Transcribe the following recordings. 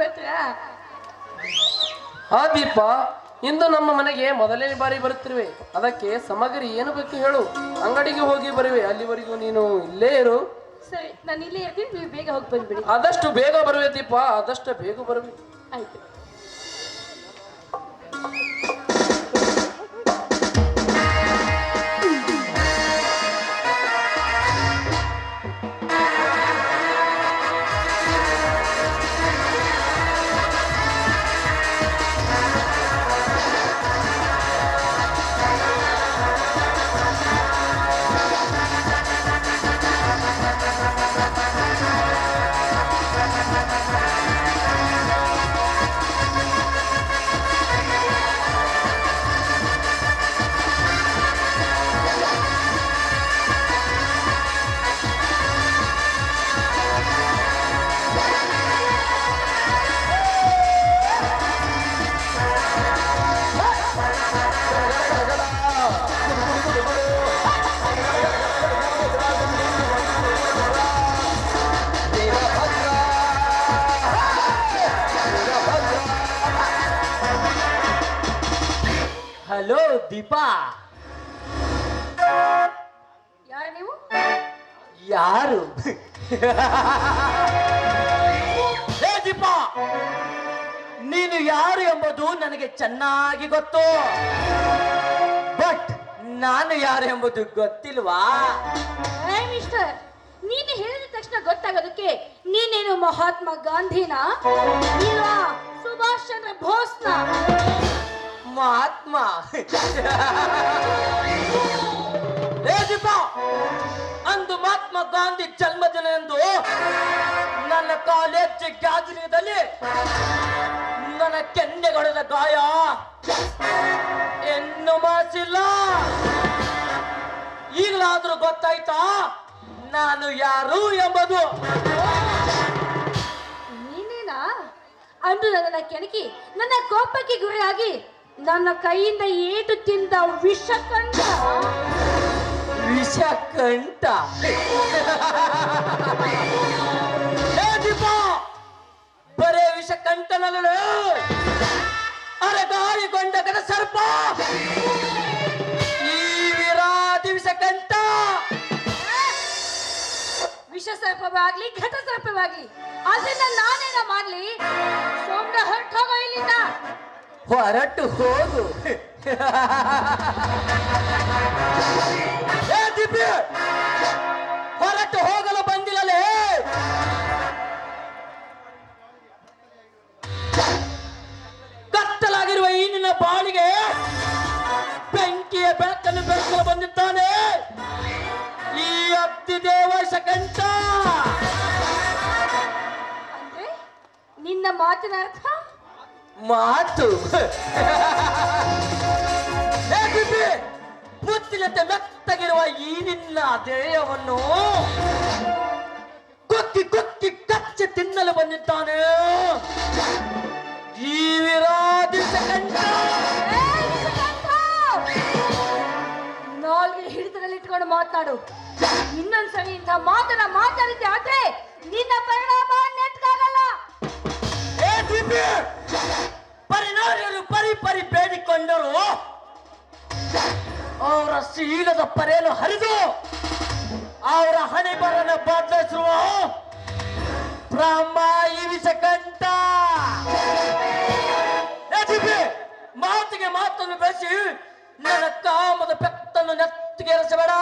ಬರ್ತೀರಾ ಹಾ ದೀಪ ಇಂದು ನಮ್ಮ ಮನೆಗೆ ಮೊದಲನೇ ಬಾರಿ ಬರುತ್ತಿರುವೆ. ಅದಕ್ಕೆ ಸಮಗ್ರಿ ಏನು ಬೇಕು ಹೇಳು. ಅಂಗಡಿಗೆ ಹೋಗಿ ಬರುವೆ. ಅಲ್ಲಿವರೆಗೂ ನೀನು ಇಲ್ಲೇ ಇರು. ಸರಿ ನಾನು ಇಲ್ಲೇ ಇರ್ತೀನಿ. ನೀವು ಬೇಗ ಹೋಗಿ ಬಂದ್ಬಿಡಿ. ಆದಷ್ಟು ಬೇಗ ಬರುವೆ ದೀಪ ಆದಷ್ಟು ಬೇಗ ಬರುವೆ. ಆಯ್ತು. ಯಾರು? ಹೇ ದೀಪಾ! ನೀನು ಯಾರು ಎಂಬುದು ನನಗೆ ಚೆನ್ನಾಗಿ ಗೊತ್ತು. ಬಟ್ ನಾನು ಯಾರು ಎಂಬುದು ಗೊತ್ತಿಲ್ವಾ? ಮಿಸ್ಟರ್ ನೀನು ಹೇಳಿದ ತಕ್ಷಣ ಗೊತ್ತಾಗೋದಕ್ಕೆ ನೀನೇನು ಮಹಾತ್ಮ ಗಾಂಧಿನ? ಇಲ್ವಾ? ಸುಭಾಷ್ ಚಂದ್ರ ಬೋಸ್ನ? ಮಹಾತ್ಮ? ಅಂದು ಮಹಾತ್ಮ ಗಾಂಧಿ ಜನ್ಮದಿನ ಎಂದು ನನ್ನ ಕಾಲೇಜ್ ಗ್ಯಾದರಿಂಗದಲ್ಲಿ ನನ್ನ ಕೆನ್ನೆಗೊಡೆದ ಗಾಯ. ಎನ್ನು ಮಾಸಿಲ್ಲ. ಈಗಲಾದ್ರೂ ಗೊತ್ತಾಯ್ತಾ? ನಾನು ಯಾರು ಎಂಬುದು? ನೀನೇನಾ? ಅಂದು ನನ್ನ ಕೆಣಕಿ, ನನ್ನ ಕೋಪಕ್ಕೆ ಗುರಿಯಾಗಿ ನನ್ನ ಕೈಯಿಂದ ಏಟು ತಿಂದ ವಿಷ ಕಂಡ ವಿಷ ಕಂಠ ಹೇ ದೀಪ ಬರೇ ವಿಷ ಕಂಠನಲ್ಲ ಅರೆ ಗಾಳಿಗೊಂಡ ಕಡೆ ಸರ್ಪ ಈ ವಿರಾದಿ ವಿಷ ಕಂಠ ವಿಷ ಸರ್ಪವಾಗ್ಲಿ ಘಟ ಸರ್ಪವಾಗ್ಲಿ ಅದನ್ನ ನಾನೇನ ಮಾಡ್ಲಿ? ಸೋಮ್ನ ಹೊರಟೋಗೋ ಇಲ್ಲಿಂದ. ಹೊರಟು ಹೋಗು. ಏ ಹೊರಟು ಹೋಗಲು ಬಂದಿಲ್ಲಲೇ? ಕತ್ತಲಾಗಿರುವ ಈ ನಿನ್ನ ಬಾಳಿಗೆ ಬೆಂಕಿಯ ಬೆಳಕನ್ನು ಬೆಳಕಲು ಬಂದಿದ್ದಾನೆ. ಈ ಅತ್ತಿ ದೇವಶ ಕಂಠ ಅಂದ್ರೆ ನಿನ್ನ ಮಾತಿನ ಅರ್ಥ? ಮಾತು. ಮುತ್ತಿನಂತೆ ಮೆತ್ತಗಿರುವ ಈ ನಿನ್ನ ದೇಹವನ್ನು ಕುಕ್ಕಿ ಕುಕ್ಕಿ ಕಚ್ಚಿ ತಿನ್ನಲು ಬಂದಿದ್ದಾನೆ. ಈ! ನಾಲ್ಗೆ ಹಿಡಿತದಲ್ಲಿ ಇಟ್ಕೊಂಡು ಮಾತನಾಡು ಇನ್ನೊಂದ್ಸರಿ ಇಂಥ ಮಾತನ್ನ ಮಾತಾಡಿದ್ದೆ ಆದ್ರೆ ಶೀಲದ ಪರೆಯನ್ನು ಹರಿದು ಅವರ ಹಣೆ ಬರನ ಬದಲಿಸುವ ದಿಬ್ಬಿ, ಮಾತಿಗೆ ಮಾತನ್ನು ಬೆಳೆಸಿ ನನ್ನ ಕಾಮದ ಪೆತ್ತನ್ನು ನೆತ್ತಿಗೆ ಎರಸಬೇಡ.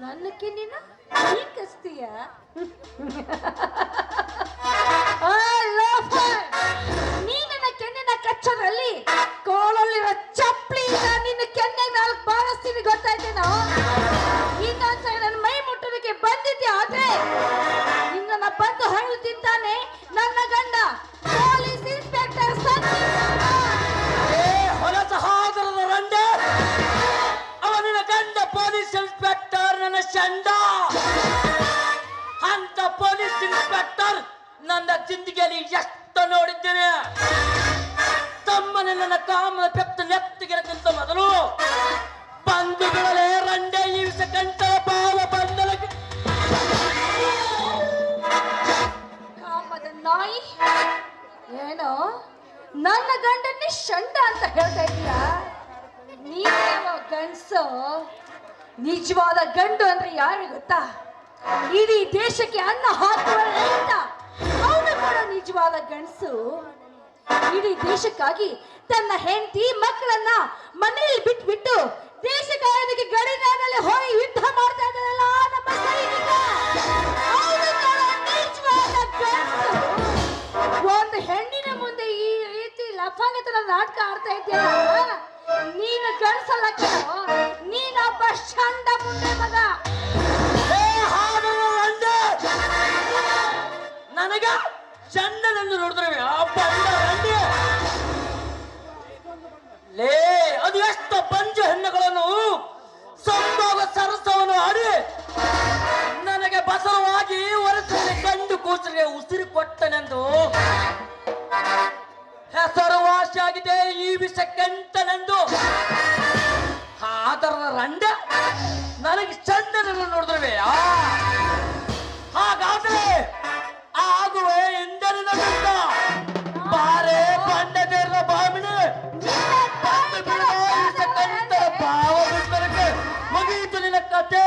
ನನ್ನ ಕಿನ್ನಿನ ಈ ಕಸ್ತೀಯ. ಏನೋ ನನ್ನ ಗಂಡನ್ನೇ ಶಂಡ ಅಂತ ಹೇಳ್ತಾ ಇದ್ದೀಯ ನೀನೇನೋ ಗಂಡಸು? ನಿಜವಾದ ಗಂಡು ಅಂದ್ರೆ ಯಾರು ಗೊತ್ತಾ? ಇಡೀ ದೇಶಕ್ಕೆ ಅನ್ನ ಹಾಕುವ ಅವನು ಕೂಡ ನಿಜವಾದ ಗಂಡಸು. ಇಡೀ ದೇಶಕ್ಕಾಗಿ ತನ್ನ ಹೆಂಡತಿ ಮಕ್ಕಳನ್ನ ಮನೆಯಲ್ಲಿ ಬಿಟ್ಬಿಟ್ಟು ದೇಶ ಕಾಯೋದಕ್ಕೆ ಗಡಿನಾಡಲ್ಲಿ ಹೋಗಿ ಯುದ್ಧ ಮಾಡ್ತಾ ಇದ್ದಾರಲ್ಲ ಕೂಸರಿಗೆ ಉಸಿರು ಕೊಟ್ಟನೆಂದು ಹೆಸರುವಾಸಿಯಾಗಿದೆ ಈ ವಿಷ ಕೆಂಟನೆಂದು ಆದರ ರಂಡ, ನನಗೆ ಚಂದನನ್ನು ನೋಡಿದ್ರೆ ಹಾಗಾದ್ರೆ ಆಗುವೆ ಎಂದರಿನ ಬಾರೆ ಮುಗಿಯಿತು ನಿನ್ನ ಕತೆ.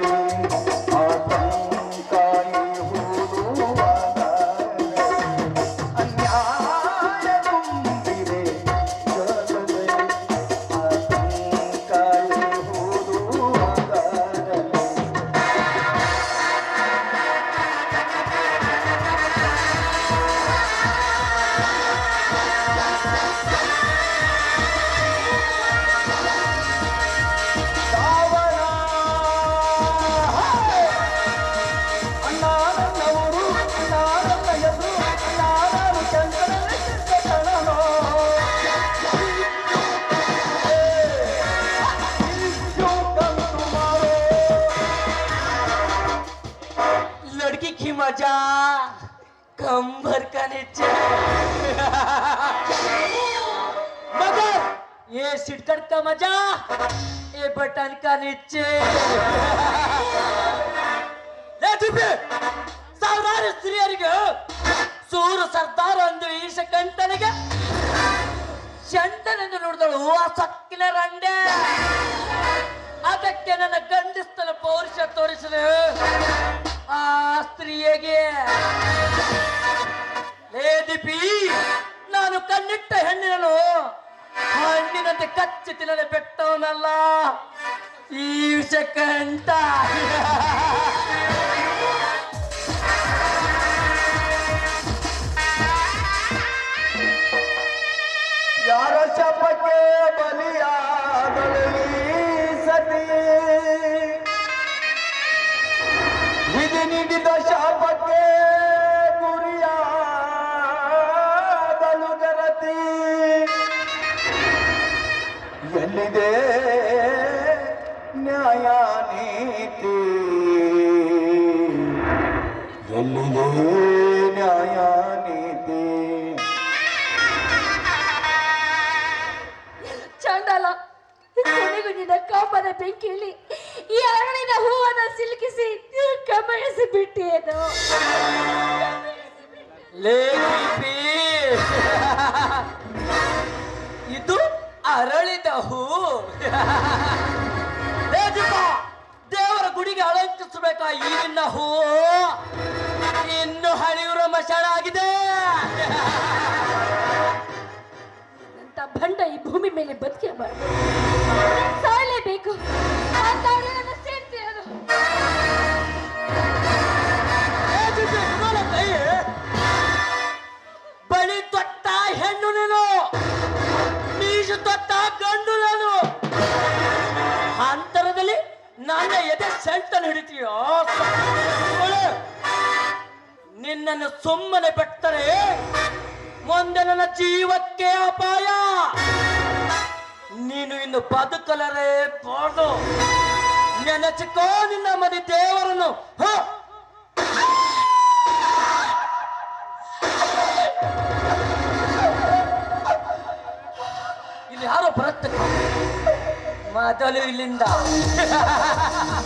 मजा कम भर का नीचे मगर ये सिटकट का मजा ये बटन का नीचे ಏ ಟಿಪ್ಪಿ, ಸಾವಿರಾರು ಸ್ತ್ರೀಯರಿಗೆ ಸೂರು ಸರ್ದಾರ ಒಂದು ಈಶ ಕಂಟನಿಗೆ ಚಂಡನೆಂದು ನೋಡಿದಳು ಆ ಸಕ್ಕಿನ ರಂಡೆ ಅದಕ್ಕೆ ನನ್ನ ಗಂಡಿಸ್ತನ ಪೌರುಷ ತೋರಿಸಿದೆ ಆ ಸ್ತ್ರೀಯಗೆ ಲೇ ದೀಪಿ ನಾನು ಕಣ್ಣಿಟ್ಟ ಹೆಣ್ಣಿನನು. ಹಣ್ಣಿನಂತೆ ಕಚ್ಚಿ ತಿನ್ನದೆ ಬೆಟ್ಟವನಲ್ಲ. ಈ ವಿಷ ಕಂಠ ಯಾರ ಶಪಕ್ಕೆ ಬಲಿಯಾದಳು ಈ ಸತಿ? ನೀಡಿದ ಶಾಪಕ್ಕೆ ಗುರಿಯಾದಲು ಗರತಿ. ಎಲ್ಲಿದೆ ಮೇಲೆ ಬದುಕಿರಬಾರ್ದು. ಸಾಯಲೇಬೇಕು. ಬಳಿ ತೊಟ್ಟ ಹೆಣ್ಣು ಗಂಡು ನಾನು. ಅಂತರದಲ್ಲಿ ಎದೆ ಹಿಡಿತೀಯೋ? ನಿನ್ನನ್ನು ಸುಮ್ಮನೆ ಬಿಟ್ಟರೆ ಮುಂದೆ ನನ್ನ ಜೀವಕ್ಕೆ ಅಪಾಯ. ನೀನು ಇನ್ನು ಬದುಕಲರೇ ಬಾರ್ದು. ನೆನಚಿಕೋ ನಿನ್ನ ಮದಿ ದೇವರನ್ನು. ಇಲ್ಲಿ ಯಾರೋ ಬರುತ್ತೆ? ಮೊದಲು ಇಲ್ಲಿಂದ.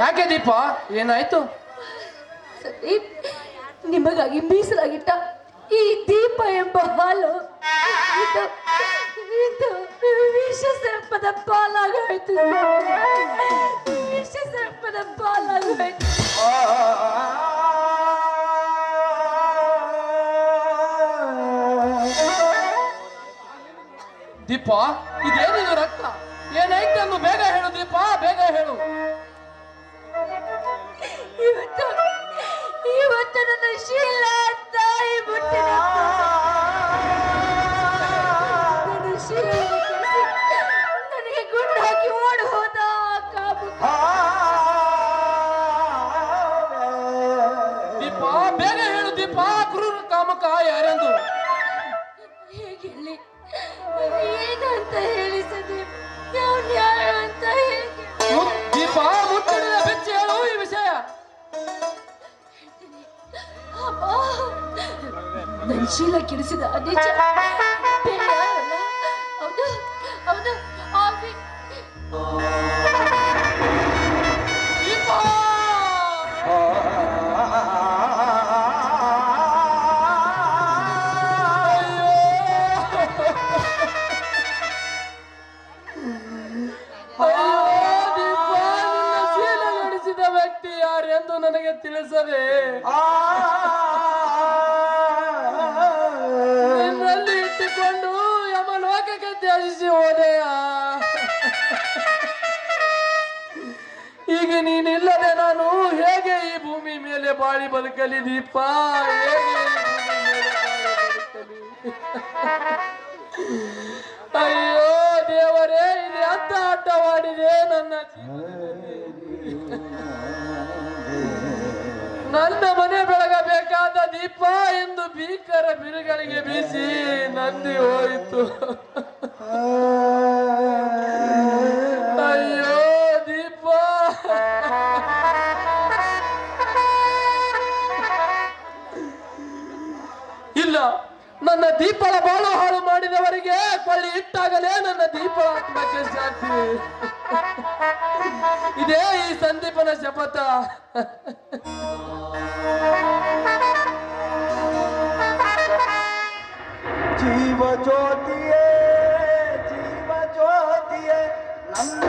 ಯಾಕೆ ದೀಪ? ಏನಾಯ್ತು? ಸಂದೀಪ್ ನಿಮಗಾಗಿ ಮೀಸಲಾಗಿಟ್ಟ ಈ ದೀಪ ಎಂಬ ಹಾಲು ಇದು ಇದು ವಿಷ ಸರ್ಪದ ಪಾಲಾಗೋಯ್ತು. ವಿಷ ಸರ್ಪದ ಪಾಲಾಗೋಯ್ತು. ದೀಪ ಇದೇನಿದು ರಕ್ತ? ಏನಾಯ್ತು? ಅನ್ನು ಬೇಗ ಹೇಳು ದೀಪ ಬೇಗ ಹೇಳು. ಇವತ್ತು ಇವತ್ತು ನನ್ನ ಶೀಲ ನನ್ನ ಶೀಲ ಕೆಡಿಸಿದ ನಿಜ ಬದುಕಲಿ ದೀಪ? ಅಯ್ಯೋ, ದೇವರೇ ಇದು ಅತ್ತ ಆಟವಾಡಿದೆ ನನ್ನ. ನನ್ನ ಮನೆ ಬೆಳಗಬೇಕಾದ ದೀಪ ಎಂದು ಭೀಕರ ಬಿರುಗಳಿಗೆ ಬೀಸಿ ನಂದಿ ಹೋಯಿತು. ನನ್ನ ದೀಪಳ ಬಾಳು ಹಾಳು ಮಾಡಿದವರಿಗೆ ಕೊಳ್ಳಿ ಇಟ್ಟಾಗಲೇ ನನ್ನ ದೀಪಳ ಆತ್ಮಕ್ಕೆ ಶಾಂತಿ ಇದೇ ಈ ಸಂದೀಪನ ಶಪಥ. ಜೀವ ಜ್ಯೋತಿಯೇ ಜೀವ ಜ್ಯೋತಿಯೇ, ನನ್ನ